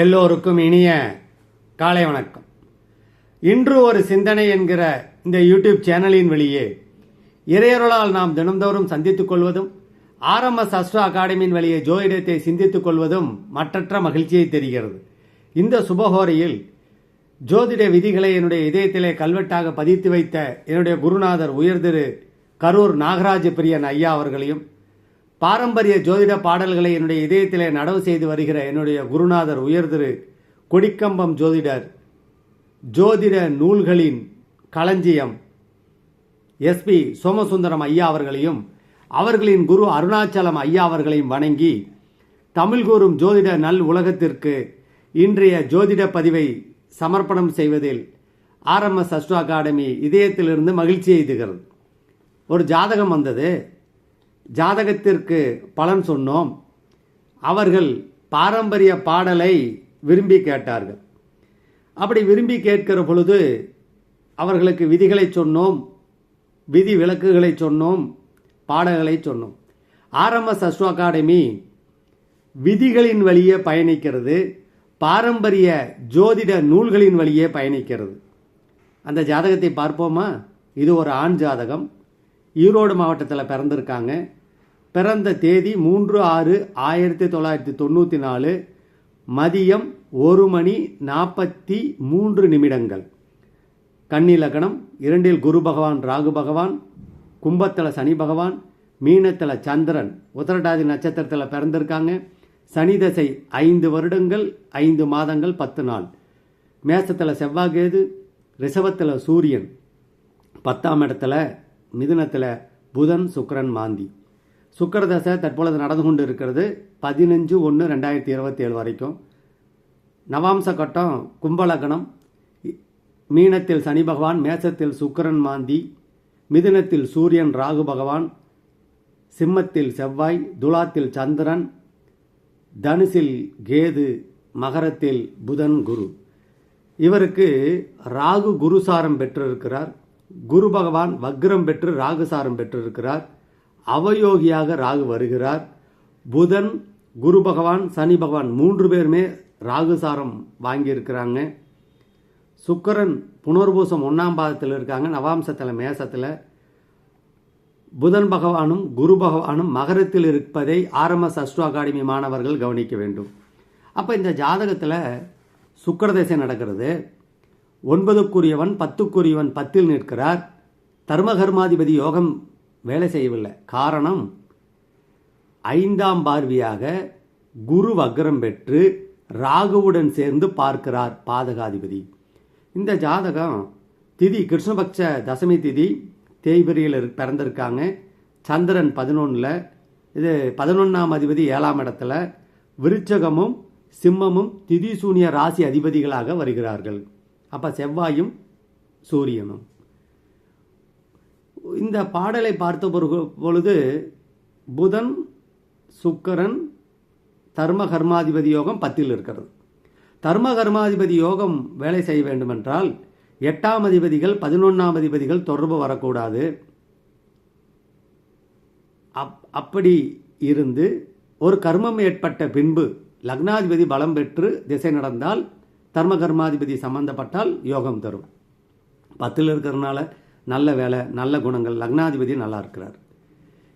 எல்லோருக்கும் இனிய காலை வணக்கம். இன்று ஒரு சிந்தனை என்கிற இந்த யூடியூப் சேனலின் வழியே இறையருளால் நாம் தினந்தோறும் சந்தித்துக் கொள்வதும் ஆர்எம்எஸ் அஸ்ட்ரோ அகாடமியின் வழியே ஜோதிடத்தை சிந்தித்துக் கொள்வதும் மற்றற்ற மகிழ்ச்சியை தெரிகிறது. இந்த சுபகோரையில் ஜோதிட விதிகளை என்னுடைய இதயத்திலே கல்வெட்டாக பதித்து வைத்த என்னுடைய குருநாதர் உயர்திரு கரூர் நாகராஜ பிரியன் ஐயா அவர்களையும் பாரம்பரிய ஜோதிட பாடல்களை என்னுடைய இதயத்திலே நடவு செய்து வருகிற என்னுடைய குருநாதர் உயர்திரு கொடிக்கம்பம் ஜோதிடர் ஜோதிட நூல்களின் களஞ்சியம் எஸ்பி சோமசுந்தரம் ஐயா அவர்களையும் அவர்களின் குரு அருணாச்சலம் ஐயா அவர்களையும் வணங்கி தமிழ் கூறும் ஜோதிட நல் உலகத்திற்கு இன்றைய ஜோதிட பதிவை சமர்ப்பணம் செய்வதில் ஆர்எம்எஸ் அஸ்ட்ரோ அகாடமி இதயத்திலிருந்து மகிழ்ச்சி எய்துகிறது. ஒரு ஜாதகம் வந்தது. ஜாதகத்திற்கு பலன் சொன்னோம். அவர்கள் பாரம்பரிய பாடலை விரும்பி கேட்டார்கள். அப்படி விரும்பி கேட்கிற பொழுது அவர்களுக்கு விதிகளை சொன்னோம். விதி விளக்குகளை சொன்னோம். பாடல்களை சொன்னோம். ஆர்எம்எஸ் அஸ்வ அகாடமி விதிகளின் வழியே பயணிக்கிறது. பாரம்பரிய ஜோதிட நூல்களின் வழியே பயணிக்கிறது. அந்த ஜாதகத்தை பார்ப்போமா? இது ஒரு ஆண் ஜாதகம். ஈரோடு மாவட்டத்தில் பிறந்திருக்காங்க. பிறந்த தேதி மூன்று ஆறு ஆயிரத்தி தொள்ளாயிரத்தி தொண்ணூற்றி நாலு. மதியம் ஒரு மணி நாற்பத்தி மூன்று நிமிடங்கள். கன்னி லக்னம் இரண்டில் குரு பகவான் ராகு பகவான் கும்பத்தில் சனி பகவான் மீனத்தில் சந்திரன் உத்தரடாதி நட்சத்திரத்தில் பிறந்திருக்காங்க. சனி தசை ஐந்து வருடங்கள் ஐந்து மாதங்கள் பத்து நாள். மேசத்தில் செவ்வாய்கேது ரிஷபத்தில் சூரியன். பத்தாம் இடத்துல மிதுனத்தில் புதன் சுக்கரன் மாந்தி. சுக்கர தசை தற்பொழுது நடந்து கொண்டு இருக்கிறது பதினஞ்சு ஒன்று ரெண்டாயிரத்தி இருபத்தி ஏழு வரைக்கும். நவாம்ச கட்டம் கும்பலகணம் மீனத்தில் சனி பகவான் மேசத்தில் சுக்கரன் மாந்தி மிதுனத்தில் சூரியன் ராகு பகவான் சிம்மத்தில் செவ்வாய் துலாத்தில் சந்திரன் தனுசில் கேது மகரத்தில் புதன் குரு. இவருக்கு ராகு குருசாரம் பெற்றிருக்கிறார். குரு பகவான் வக்ரம் பெற்று ராகுசாரம் பெற்றிருக்கிறார். அவயோகியாக ராகு வருகிறார். புதன் குரு பகவான் சனி பகவான் மூன்று பேருமே ராகுசாரம் வாங்கியிருக்கிறாங்க. சுக்கரன் புனர்பூசம் ஒன்றாம் பாதத்தில் இருக்காங்க நவாம்சத்தில் மேசத்தில். புதன் பகவானும் குரு பகவானும் மகரத்தில் இருப்பதை ஆர்எம்எஸ் அஸ்ட்ரோ அகாடமி மாணவர்கள் கவனிக்க வேண்டும். அப்போ இந்த ஜாதகத்தில் சுக்கரதசை நடக்கிறது. ஒன்பதுக்குரியவன் பத்துக்குரியவன் பத்தில் நிற்கிறார். தர்மகர்மாதிபதி யோகம் வேலை செய்யவில்லை. காரணம் ஐந்தாம் பார்வையாக குரு வக்ரம் பெற்று ராகுவுடன் சேர்ந்து பார்க்கிறார் பாதகாதிபதி. இந்த ஜாதகம் திதி கிருஷ்ணபக்ஷ தசமி திதி தேய்பிரியில் பிறந்திருக்காங்க. சந்திரன் பதினொன்றில் இது பதினொன்றாம் அதிபதி ஏழாம் இடத்துல விருச்சகமும் சிம்மமும் திதி சூனிய ராசி அதிபதிகளாக வருகிறார்கள். அப்போ செவ்வாயும் சூரியனும். இந்த பாடலை பார்த்த பொழுது புதன் சுக்கரன் தர்ம கர்மாதிபதி யோகம் பத்தில் இருக்கிறது. தர்ம கர்மாதிபதி யோகம் வேலை செய்ய வேண்டுமென்றால் எட்டாம் அதிபதிகள் பதினொன்றாம் அதிபதிகள் தொடர்பு வரக்கூடாது. அப் அப்படி இருந்து ஒரு கர்மம் ஏற்பட்ட பின்பு லக்னாதிபதி பலம் பெற்று திசை நடந்தால் தர்ம கர்மாதிபதி சம்பந்தப்பட்டால் யோகம் தரும். பத்தில் இருக்கிறதுனால நல்ல வேலை நல்ல குணங்கள் லக்னாதிபதி நல்லா இருக்கிறார்.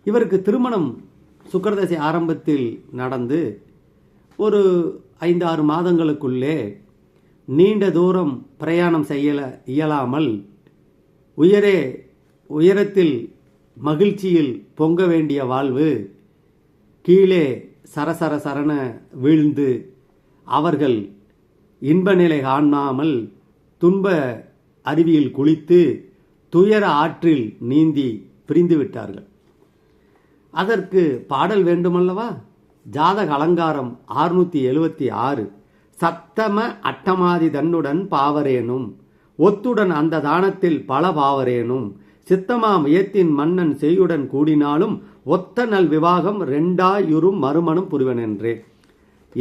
இவருக்கு திருமணம் சுக்கரதசை ஆரம்பத்தில் நடந்து ஒரு ஐந்து ஆறு மாதங்களுக்குள்ளே நீண்ட தூரம் பிரயாணம் செய்யல இயலாமல் உயரே உயரத்தில் மகிழ்ச்சியில் பொங்க வேண்டிய வாழ்வு கீழே சரசர சரண வீழ்ந்து அவர்கள் இன்ப நிலை காணாமல் துன்ப அருவியில் குளித்து துயர ஆற்றில் நீந்தி பிரிந்து விட்டார்கள். அதற்கு பாடல் வேண்டுமல்லவா? ஜாதக அலங்காரம் ஆறுநூற்றி எழுவத்தி ஆறு. சத்தம அட்டமாதி தன்னுடன் பாவரேனும். ஒத்துடன் அந்த தானத்தில் பல பாவரேனும். சித்தமா முயத்தின் மன்னன் செய்யுடன் கூடினாலும் ஒத்த நல் விவாகம் ரெண்டாயுறும் மறுமணம் புரிவனென்றே.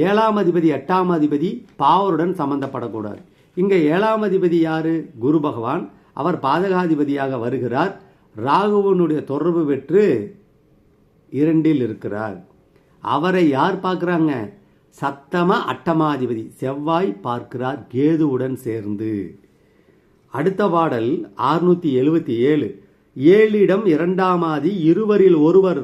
ஏழாம் அதிபதி எட்டாம் அதிபதி பாவருடன் சம்பந்தப்படக்கூடாது. இங்கே ஏழாம் அதிபதி யாரு? குரு பகவான். அவர் பாதகாதிபதியாக வருகிறார். ராகுவனுடைய தொடர்பு பெற்று இரண்டில் இருக்கிறார். அவரை யார் பார்க்குறாங்க? சத்தம அட்டமாதிபதி செவ்வாய் பார்க்கிறார் கேதுவுடன் சேர்ந்து. அடுத்த பாடல் ஆறுநூற்றி எழுபத்தி ஏழு. ஏழிடம் இரண்டாமாதி இருவரில் ஒருவர்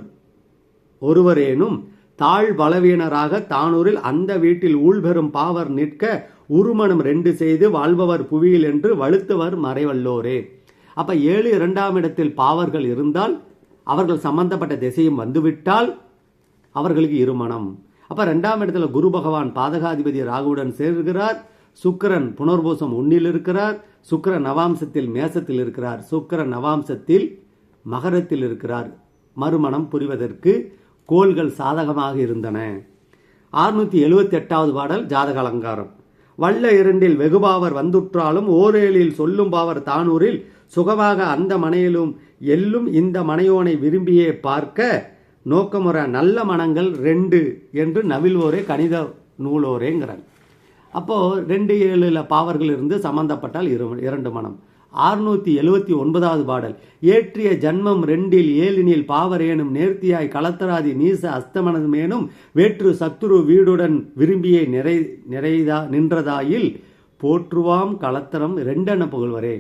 ஒருவரேனும் தாழ் பலவீனராக தானூரில் அந்த வீட்டில் ஊழ்பெறும் பாவர் நிற்க உருமணம் ரெண்டு செய்து வாழ்பவர் புவியில் என்று வலுத்துவர் மறைவல்லோரே. அப்ப ஏழு இரண்டாம் இடத்தில் பாவர்கள் இருந்தால் அவர்கள் சம்பந்தப்பட்ட திசையும் வந்துவிட்டால் அவர்களுக்கு இருமணம். அப்ப ரெண்டாம் இடத்துல குரு பகவான் பாதகாதிபதி ராகுவுடன் சேர்கிறார். சுக்கிரன் புனர்பூசம் உன்னில் இருக்கிறார். சுக்கர நவாம்சத்தில் மேசத்தில் இருக்கிறார். சுக்கர நவாம்சத்தில் மகரத்தில் இருக்கிறார். மறுமணம் புரிவதற்கு கோள்கள் சாதகமாக இருந்தன. ஆறுநூத்தி எழுபத்தெட்டாவது பாடல் ஜாதக அலங்காரம். வல்ல இரண்டில் வெகுபாவர் வந்துற்றாலும் ஓரேழில் சொல்லும் பாவர் தானூரில் சுகமாக அந்த மனையிலும் எல்லும் இந்த மனையோனை விரும்பியே பார்க்க நோக்கமுற நல்ல மனங்கள் ரெண்டு என்று நவில்வோரே கணித நூலோரேங்கிறாங்க அப்போது ரெண்டு ஏழுல பாவர்கள் இருந்து சம்பந்தப்பட்டால் இரு இரண்டு மனம். ஆறுநூத்தி எழுவத்தி ஒன்பதாவது பாடல். ஏற்றிய ஜன்மம் ரெண்டில் ஏழினில் பாவரேனும் நேர்த்தியாய் களத்தராதி நீச அஸ்தமனமேனும் வேற்று சத்துரு வீடுடன் விரும்பியே நிறை நிறைதா நின்றதாயில் போற்றுவாம் களத்தரம் ரெண்டென புகழ்வரே.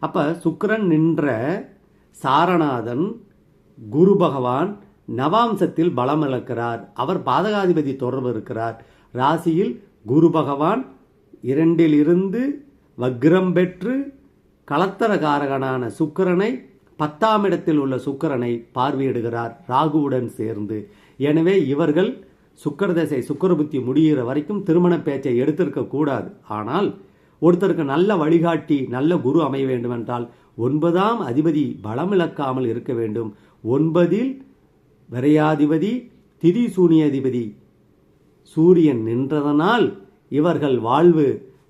அப்ப சுக்கிரன் நின்ற சாரநாதன் குரு பகவான் நவாம்சத்தில் பலம் இழக்கிறார் அவர் பாதகாதிபதி தொடர்பு இருக்கிறார். ராசியில் குரு பகவான் இரண்டில் இருந்து வக்ரம் பெற்று கலத்தரகாரகனான சுக்கிரனை பத்தாம் இடத்தில் உள்ள சுக்கிரனை பார்வையிடுகிறார் ராகுவுடன் சேர்ந்து. எனவே இவர்கள் சுக்கர தசை சுக்கர புத்தி முடிகிற வரைக்கும் திருமண பேச்சை எடுத்திருக்க கூடாது. ஆனால் ஒருத்தருக்கு நல்ல வழிகாட்டி நல்ல குரு அமைய வேண்டுமென்றால் ஒன்பதாம் அதிபதி பலம் இழக்காமல் இருக்க வேண்டும். ஒன்பதில் விரையாதிபதி திதி சூனியாதிபதி சூரியன் நின்றதனால் இவர்கள் வாழ்வு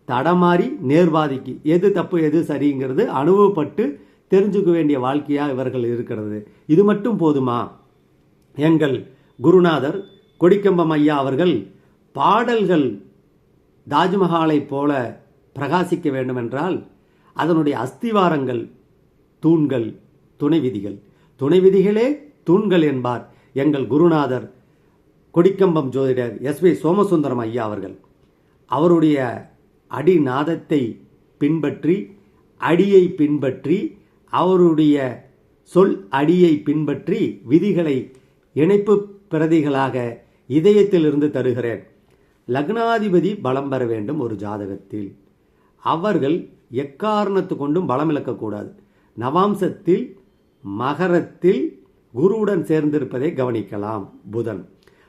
தடமாறி நேர்வாதிக்கு. எது தப்பு எது சரிங்கிறது அனுபவப்பட்டு தெரிஞ்சுக்க வேண்டிய வாழ்க்கையாக இவர்கள் இருக்கிறது. இது மட்டும் போதுமா? எங்கள் குருநாதர் கொடிக்கம்பம் ஐயா அவர்கள் பாடல்கள் தாஜ்மஹாலைப் போல பிரகாசிக்க வேண்டுமென்றால் அதனுடைய அஸ்திவாரங்கள் தூண்கள் துணை விதிகள் துணை விதிகளே தூண்கள் என்பார் எங்கள் குருநாதர் கொடிக்கம்பம் ஜோதிடர் எஸ் வி சோமசுந்தரம் ஐயா அவர்கள். அவருடைய அடிநாதத்தை பின்பற்றி அடியை பின்பற்றி அவருடைய சொல் அடியை பின்பற்றி விதிகளை இணைப்பு பிரதிகளாக இதயத்திலிருந்து தருகிறேன். லக்னாதிபதி பலம் பெற வேண்டும் ஒரு ஜாதகத்தில். அவர்கள் எக்காரணத்து கொண்டும் பலம் இழக்கக்கூடாது நவாம்சத்தில் மகரத்தில் குருவுடன் சேர்ந்திருப்பதை கவனிக்கலாம். புதன்.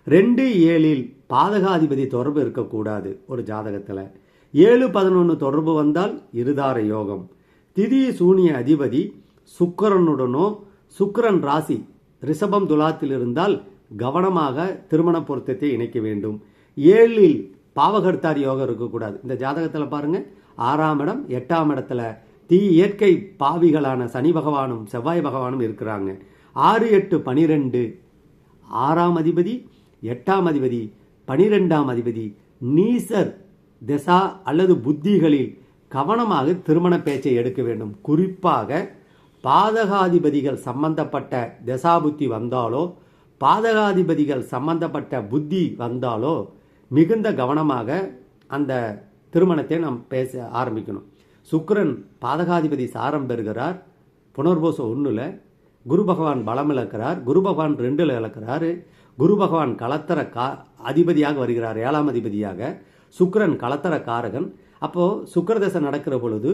ரெண்டு ஏழில் பாதகாதிபதி தொடர்பு இருக்கக்கூடாது ஒரு ஜாதகத்தில். ஏழு பதினொன்று தொடர்பு வந்தால் இருதார யோகம். திதி சூனிய அதிபதி சுக்கரனுடனோ சுக்கரன் ராசி ரிஷபம் துலாத்தில் இருந்தால் கவனமாக திருமண பொருத்தத்தை இணைக்க வேண்டும். ஏழில் பாவகர்த்தார் யோகம் இருக்கக்கூடாது. இந்த ஜாதகத்தில் பாருங்க. ஆறாம் இடம் எட்டாம் இடத்துல தீ இயற்கை பாவிகளான சனி பகவானும் செவ்வாய் பகவானும் இருக்கிறாங்க. ஆறு எட்டு பனிரெண்டு. ஆறாம் அதிபதி எட்டாம் அதிபதி பனிரெண்டாம் அதிபதி நீசர் திசா அல்லது புத்திகளில் கவனமாக திருமண பேச்சை எடுக்க வேண்டும். குறிப்பாக பாதகாதிபதிகள் சம்பந்தப்பட்ட தசாபுத்தி வந்தாலோ பாதகாதிபதிகள் சம்பந்தப்பட்ட புத்தி வந்தாலோ மிகுந்த கவனமாக அந்த திருமணத்தை நாம் பேச ஆரம்பிக்கணும். சுக்கரன் பாதகாதிபதி சாரம் பெறுகிறார். புனர்போசம் ஒன்றில் குரு பகவான் பலம் இழக்கிறார். குரு பகவான் ரெண்டில் இழக்கிறாரு. குரு பகவான் கலத்தர கா அதிபதியாக வருகிறார். ஏழாம் அதிபதியாக. சுக்கரன் கலத்தர காரகன் அப்போது சுக்கிரதசை நடக்கிற பொழுது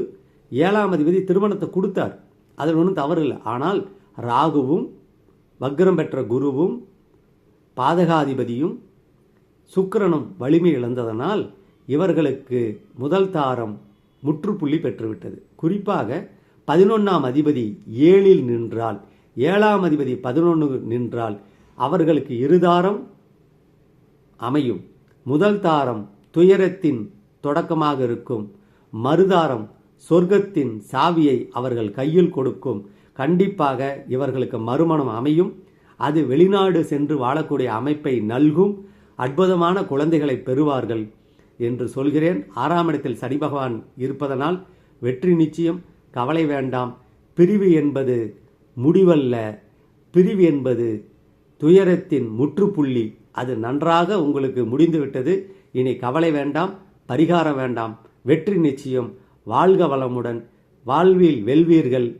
ஏழாம் அதிபதி திருமணத்தை கொடுத்தார். அதில் ஒன்றும் தவறு இல்லை. ஆனால் ராகுவும் வக்ரம் பெற்ற குருவும் பாதகாதிபதியும் சுக்கரனும் வலிமை இழந்ததனால் இவர்களுக்கு முதல் தாரம் முற்றுப்புள்ளி பெற்றுவிட்டது. குறிப்பாக பதினொன்றாம் அதிபதி ஏழில் நின்றால் ஏழாம் அதிபதி பதினொன்று நின்றால் அவர்களுக்கு இருதாரம் அமையும். முதல் தாரம் துயரத்தின் தொடக்கமாக இருக்கும். மறுதாரம் சொர்க்கத்தின் சாவியை அவர்கள் கையில் கொடுக்கும். கண்டிப்பாக இவர்களுக்கு மறுமணம் அமையும். அது வெளிநாடு சென்று வாழக்கூடிய அமைப்பை நல்கும். அற்புதமான குழந்தைகளை பெறுவார்கள் என்று சொல்கிறேன். ஆறாம் இடத்தில் சனி பகவான் இருப்பதனால் வெற்றி நிச்சயம். கவலை வேண்டாம். பிரிவு என்பது முடிவல்ல. பிரிவு என்பது துயரத்தின் முற்றுப்புள்ளி. அது நன்றாக உங்களுக்கு முடிந்துவிட்டது. இனி கவலை வேண்டாம் பரிகாரம் வேண்டாம். வெற்றி நிச்சயம். வாழ்க வளமுடன். வாழ்வில் வெல்வீர்கள்.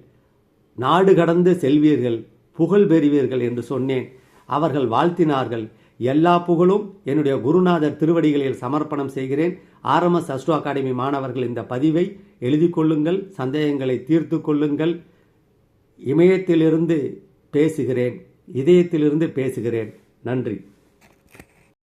நாடு கடந்து செல்வீர்கள். புகழ் பெறுவீர்கள் என்று சொன்னேன். அவர்கள் வாழ்த்தினார்கள். எல்லா புகழும் என்னுடைய குருநாதர் திருவடிகளில் சமர்ப்பணம் செய்கிறேன். ஆர்எம்எஸ் அஸ்ட்ரோ அகாடமி மாணவர்கள் இந்த பதிவை எழுதி கொள்ளுங்கள் சந்தேகங்களை தீர்த்து கொள்ளுங்கள். இமயத்திலிருந்து பேசுகிறேன் இதயத்திலிருந்து பேசுகிறேன். நன்றி.